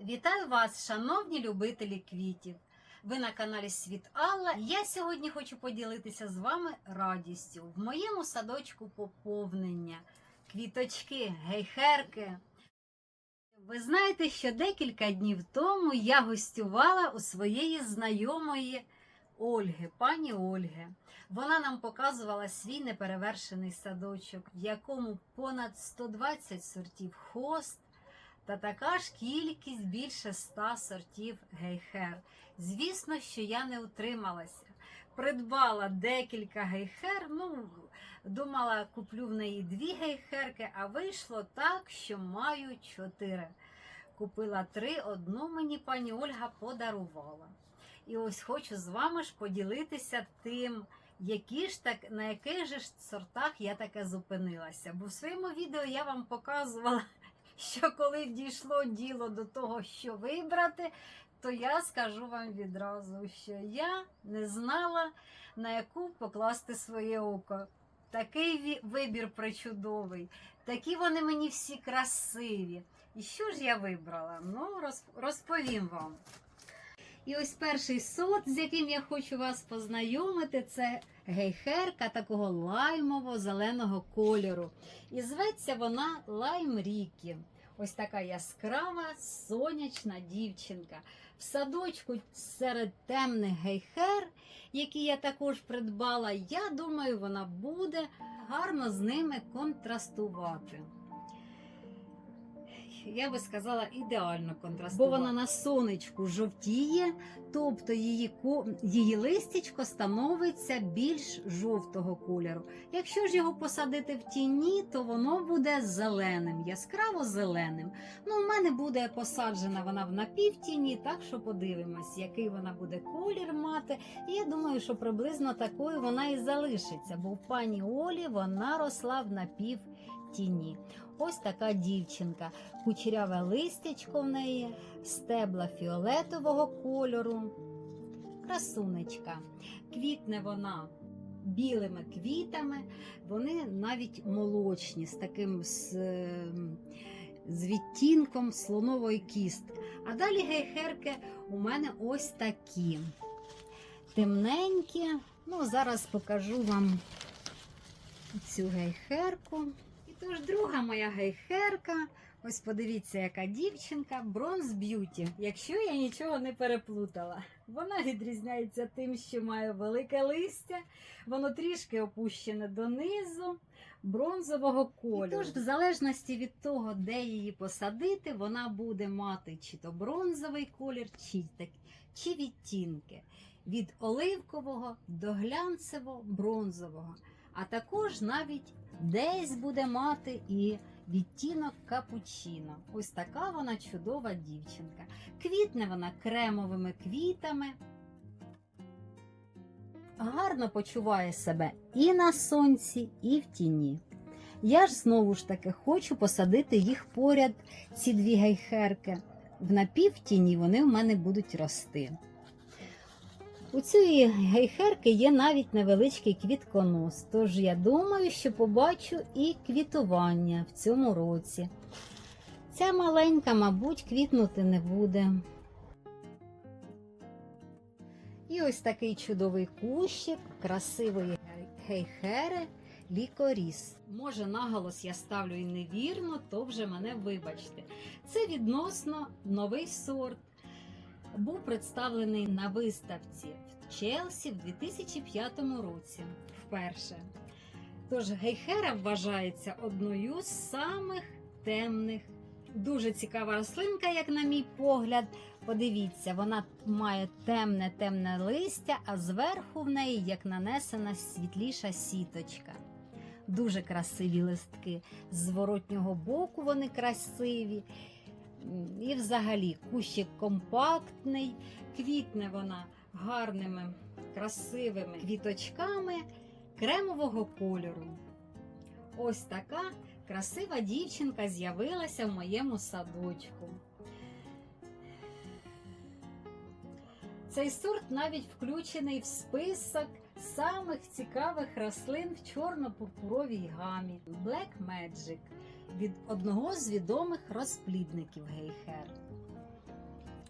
Вітаю вас, шановні любителі квітів. Ви на каналі Світ Алла. Я сьогодні хочу поділитися з вами радістю. В моєму садочку поповнення. Квіточки, гейхерки. Ви знаєте, що декілька днів тому я гостювала у своєї знайомої Ольги, пані Ольги. Вона нам показувала свій неперевершений садочок, в якому понад 120 сортів хост та така ж кількість більше 100 сортів гейхер. Звісно, що я не утрималася. Придбала декілька гейхер. Ну, думала, куплю в неї дві гейхерки, а вийшло так, що маю чотири. Купила три, одну мені пані Ольга подарувала. І ось хочу з вами ж поділитися тим, які ж так, на яких же ж сортах я таке зупинилася. Бо в своєму відео я вам показувала, що коли дійшло діло до того, що вибрати, то я скажу вам відразу, що я не знала, на яку покласти своє око. Такий вибір причудовий, такі вони мені всі красиві. І що ж я вибрала? Ну, розповім вам. І ось перший сорт, з яким я хочу вас познайомити, це гейхерка такого лаймово-зеленого кольору. І зветься вона Лайм Рікі. Ось така яскрава сонячна дівчинка. В садочку серед темних гейхер, які я також придбала, я думаю, вона буде гарно з ними контрастувати. Я би сказала, ідеально контрастувати. Бо вона на сонечку жовтіє, тобто її, її листячко становиться більш жовтого кольору. Якщо ж його посадити в тіні, то воно буде зеленим, яскраво зеленим. Ну, у мене буде посаджена вона в напівтіні, так що подивимось, який вона буде колір мати. І я думаю, що приблизно такою вона і залишиться, бо в пані Олі вона росла в напівтіні. Ось така дівчинка, кучеряве листячко в неї, стебла фіолетового кольору, красунечка. Квітне вона білими квітами, вони навіть молочні, з таким з, з відтінком слонової кістки. А далі гейхерки у мене ось такі. Темненькі. Ну, зараз покажу вам цю гейхерку. Тож друга моя гейхерка. Ось подивіться, яка дівчинка Бронз Б'юті, якщо я нічого не переплутала. Вона відрізняється тим, що має велике листя, воно трішки опущене донизу, бронзового кольору. І тож, в залежності від того, де її посадити, вона буде мати чи то бронзовий колір, чи, так, чи відтінки. Від оливкового до глянцево-бронзового. А також навіть десь буде мати і відтінок капучино. Ось така вона чудова дівчинка. Квітне вона кремовими квітами. Гарно почуває себе і на сонці, і в тіні. Я ж знову ж таки хочу посадити їх поряд, ці дві гейхерки. В напівтіні вони в мене будуть рости. У цієї гейхерки є навіть невеличкий квітконос, тож я думаю, що побачу і квітування в цьому році. Ця маленька, мабуть, квітнути не буде. І ось такий чудовий кущик красивої гейхери лікоріс. Може, наголос я ставлю і невірно, то вже мене вибачте. Це відносно новий сорт був представлений на виставці в Челсі в 2005 році вперше. Тож гейхера вважається одною з самих темних. Дуже цікава рослинка, як на мій погляд. Подивіться, вона має темне темне листя, а зверху в неї як нанесена світліша сіточка. Дуже красиві листки. З зворотнього боку вони красиві. І взагалі кущик компактний, квітне вона гарними, красивими квіточками кремового кольору. Ось така красива дівчинка з'явилася в моєму садочку. Цей сорт навіть включений в список самих цікавих рослин в чорно-пурпуровій гамі Black Magic від одного з відомих розплідників гейхер.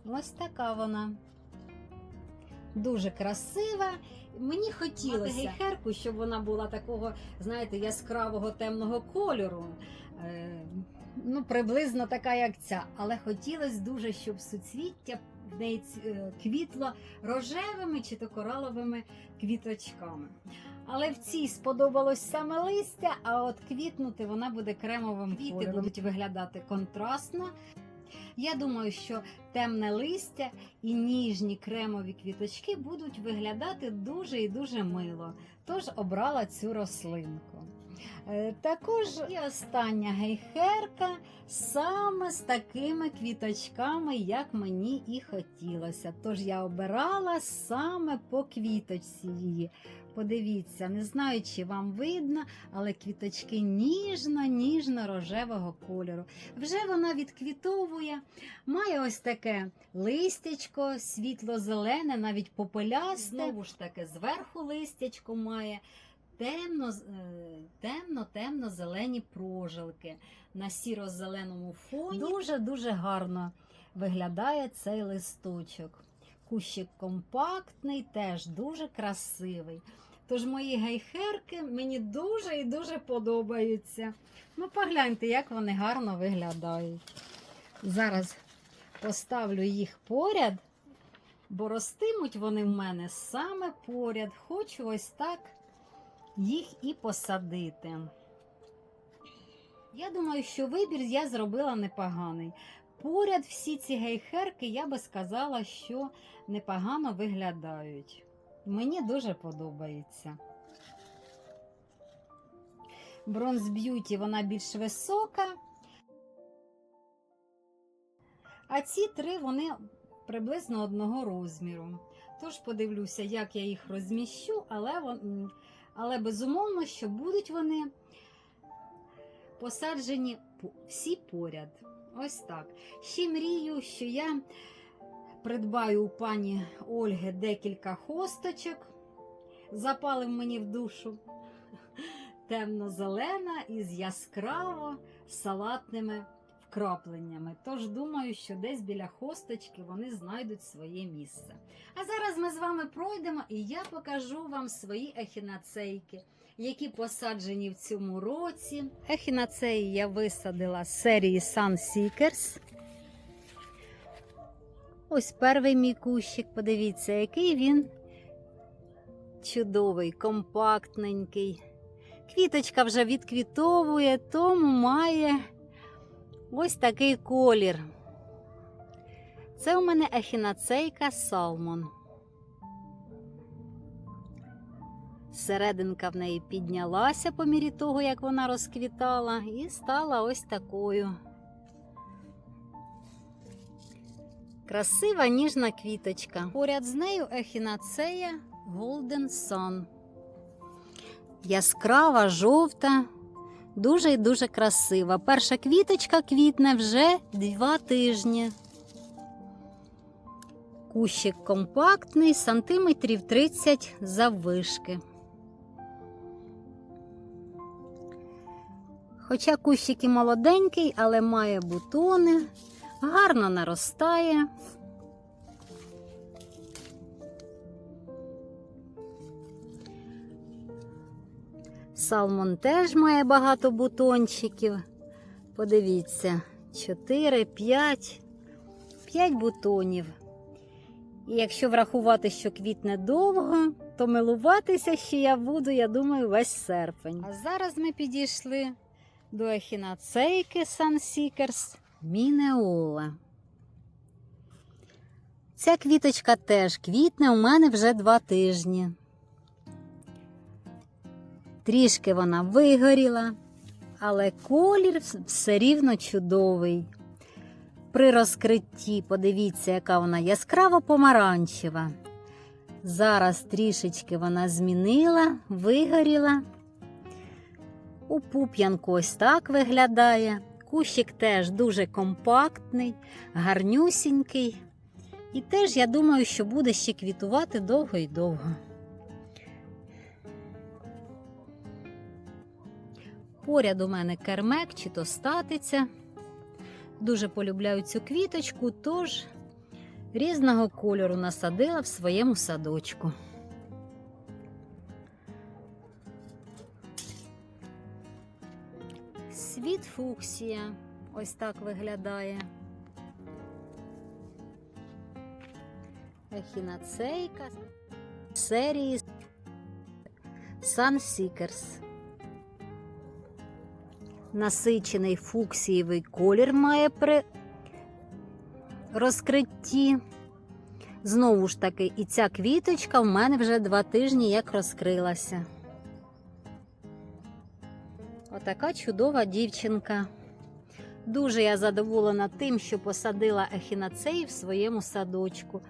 Ось така вона. Дуже красива. Мені хотілося гейхерку, щоб вона була такого, знаєте, яскравого темного кольору. Е, ну, приблизно така, як ця. Але хотілося дуже, щоб суцвіття в неї квітло рожевими чи то кораловими квіточками. Але в цій сподобалось саме листя, а от квітнути вона буде кремовим Квіти кольором. будуть виглядати контрастно. Я думаю, що темне листя і ніжні кремові квіточки будуть виглядати дуже і дуже мило. Тож обрала цю рослинку. Е, Також і остання гейхерка саме з такими квіточками, як мені і хотілося. Тож я обирала саме по квіточці її. Подивіться, не знаю, чи вам видно, але квіточки ніжно-ніжно-рожевого кольору. Вже вона відквітовує, має ось таке листячко, світло-зелене, навіть попелясте. Знову ж таки, зверху листячко має темно, е, темно-темно-зелені прожилки на сіро-зеленому фоні. Дуже-дуже гарно виглядає цей листочок. Кущик компактний, теж дуже красивий. Тож мої гейхерки мені дуже і дуже подобаються. Ну, погляньте, як вони гарно виглядають. Зараз поставлю їх поряд, бо ростимуть вони в мене саме поряд. Хочу ось так їх і посадити. Я думаю, що вибір я зробила непоганий. Поряд всі ці гейхерки, я би сказала, що непогано виглядають. Мені дуже подобається. Бронз б'юті вона більш висока. А ці три вони приблизно одного розміру. Тож подивлюся, як я їх розміщу, але, але безумовно, що будуть вони посаджені всі поряд. Ось так. Ще мрію, що я придбаю у пані Ольги декілька хосточок. Запалив мені в душу темно-зелена із яскраво салатними вкрапленнями. Тож думаю, що десь біля хосточки вони знайдуть своє місце. А зараз ми з вами пройдемо і я покажу вам свої ехінацейки, які посаджені в цьому році. Ехінацеї я висадила з серії Sun Seekers. Ось перший мій кущик, подивіться, який він чудовий, компактненький. Квіточка вже відквітовує, тому має ось такий колір. Це у мене ехінацейка Салмон. Серединка в неї піднялася по мірі того, як вона розквітала, і стала ось такою. Красива ніжна квіточка. Поряд з нею ехінацея Golden Sun. Яскрава, жовта, дуже і дуже красива. Перша квіточка квітне вже два тижні. Кущик компактний, сантиметрів 30 заввишки. Хоча кущик і молоденький, але має бутони, гарно наростає. Салмон теж має багато бутончиків. Подивіться, 4, 5, 5 бутонів. І якщо врахувати, що квітне довго, то милуватися ще я буду, я думаю, весь серпень. А зараз ми підійшли до ехінацейки Seekers Мінеола. Ця квіточка теж квітне у мене вже два тижні. Трішки вона вигоріла, але колір все рівно чудовий. При розкритті, подивіться, яка вона яскраво помаранчева. Зараз трішечки вона змінила, вигоріла. У пуп'янку ось так виглядає. Кущик теж дуже компактний, гарнюсінький. І теж, я думаю, що буде ще квітувати довго і довго. Поряд у мене кермек чи то статиця. Дуже полюбляю цю квіточку, тож різного кольору насадила в своєму садочку. Світ фуксія ось так виглядає. Ехінацейка серії Sun Seekers. Насичений фуксієвий колір має при розкритті. Знову ж таки, і ця квіточка в мене вже два тижні як розкрилася. Отака чудова дівчинка. Дуже я задоволена тим, що посадила ехінацеї в своєму садочку.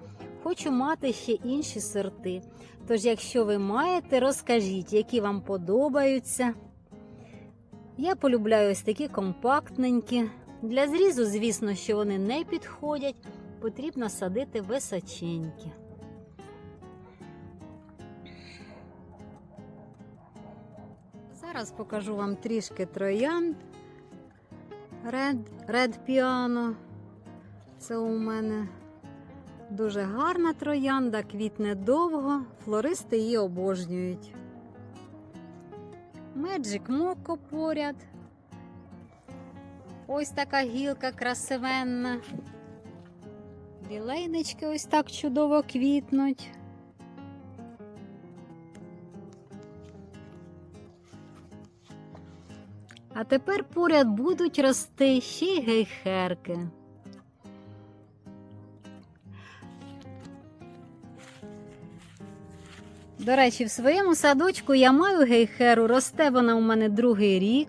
Хочу мати ще інші сорти. Тож, якщо ви маєте, розкажіть, які вам подобаються. Я полюбляю ось такі компактненькі. Для зрізу, звісно, що вони не підходять, потрібно садити височенькі. Зараз покажу вам трішки троянд. Red, Red Piano. Це у мене дуже гарна троянда, квітне довго, флористи її обожнюють. Меджик Моко поряд. Ось така гілка красивенна. Лілейнички ось так чудово квітнуть. А тепер поряд будуть рости ще й гейхерки. До речі, в своєму садочку я маю гейхеру, росте вона у мене другий рік.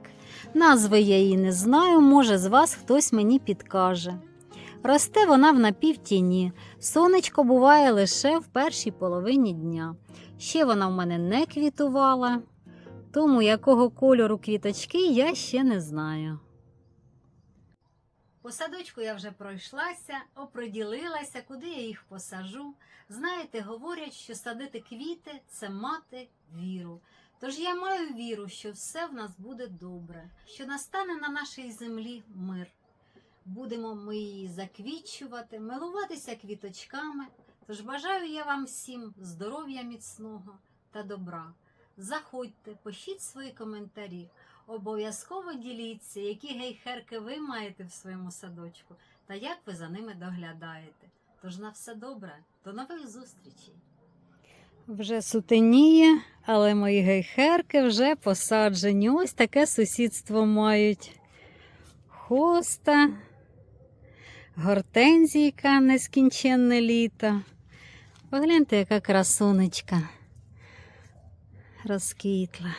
Назви я її не знаю, може, з вас хтось мені підкаже. Росте вона в напівтіні. Сонечко буває лише в першій половині дня. Ще вона в мене не квітувала, тому якого кольору квіточки я ще не знаю. По садочку я вже пройшлася, оприділилася, куди я їх посажу. Знаєте, говорять, що садити квіти це мати віру. Тож я маю віру, що все в нас буде добре, що настане на нашій землі мир. Будемо ми її заквітчувати, милуватися квіточками. Тож бажаю я вам всім здоров'я міцного та добра. Заходьте, пишіть свої коментарі. Обов'язково діліться, які гейхерки ви маєте в своєму садочку та як ви за ними доглядаєте. Тож на все добре, до нових зустрічей. Вже сутеніє, але мої гейхерки вже посаджені. Ось таке сусідство мають. Хоста, гортензійка нескінченне літо. Погляньте, яка красунечка розквітла.